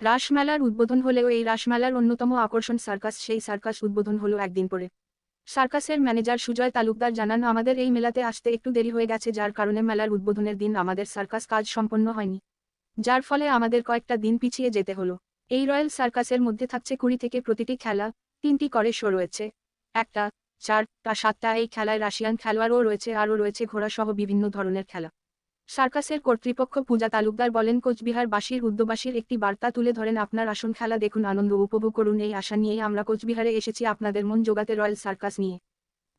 রাসমেলার উদ্বোধন হলেও এই রাসমেলার অন্যতম আকর্ষণ সার্কাস, সেই সার্কাস উদ্বোধন হলো একদিন পরে। সার্কাসের ম্যানেজার সুজয় তালুকদার জানান, আমাদের এই মেলাতে আসতে একটু দেরি হয়ে গেছে, যার কারণে মেলার উদ্বোধনের দিন আমাদের সার্কাস কাজ সম্পন্ন হয়নি। যার ফলে আমাদের কয়েকটা দিন পিছিয়ে যেতে হলো। এই রয়্যাল সার্কাসের মধ্যে থাকছে কুড়ি থেকে প্রতিটি খেলা, তিনটি করে শো রয়েছে। একটা, চারটা, সাতটা, এই খেলায় রাশিয়ান খেলোয়াড়ও রয়েছে, আরও রয়েছে ঘোড়াসহ বিভিন্ন ধরনের খেলা। সার্কাসের কর্তৃপক্ষ পূজা তালুকদার বলেন কোচবিহারবাসীর উদ্যোবাসীর একটি বার্তা তুলে ধরেন, আপনার আসন খেলা দেখুন, আনন্দ উপভোগ করুন, এই আশা নিয়েই আমরা কোচবিহারে এসেছি, আপনাদের মন জোগাতে রয়্যাল সার্কাস নিয়ে।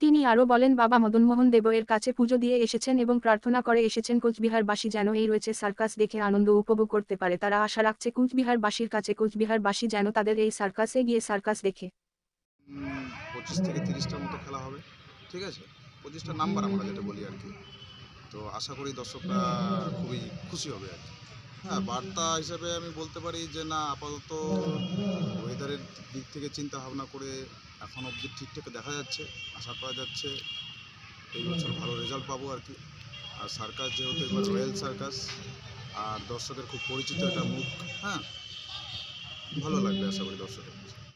তিনি আরও বলেন, বাবা মদনমোহন দেব এর কাছে পুজো দিয়ে এসেছেন এবং প্রার্থনা করে এসেছেন, কোচবিহারবাসী যেন এই রয়েছে সার্কাস দেখে আনন্দ উপভোগ করতে পারে। তারা আশা রাখছে, কোচবিহারবাসীর কাছে, কোচবিহারবাসী যেন তাদের এই সার্কাসে গিয়ে সার্কাস দেখে। পঁচিশ থেকে তিরিশটার মতো খেলা হবে, ঠিক আছে? পঁচিশটা নাম্বার আমরা যেটা বলি আর কি। তো আশা করি দর্শকরা খুবই খুশি হবে আর হ্যাঁ বার্তা হিসাবে আমি বলতে পারি যে না, আপাতত ওয়েদারের দিক থেকে চিন্তা ভাবনা করে এখন অবধি ঠিকঠাক দেখা যাচ্ছে, আশা করা যাচ্ছে এই বছর ভালো রেজাল্ট পাবো আর কি আর সার্কাস যেহেতু এবার রয়্যাল সার্কাস আর দর্শকের খুব পরিচিত একটা মুখ হ্যাঁ ভালো লাগবে আশা করি দর্শকের।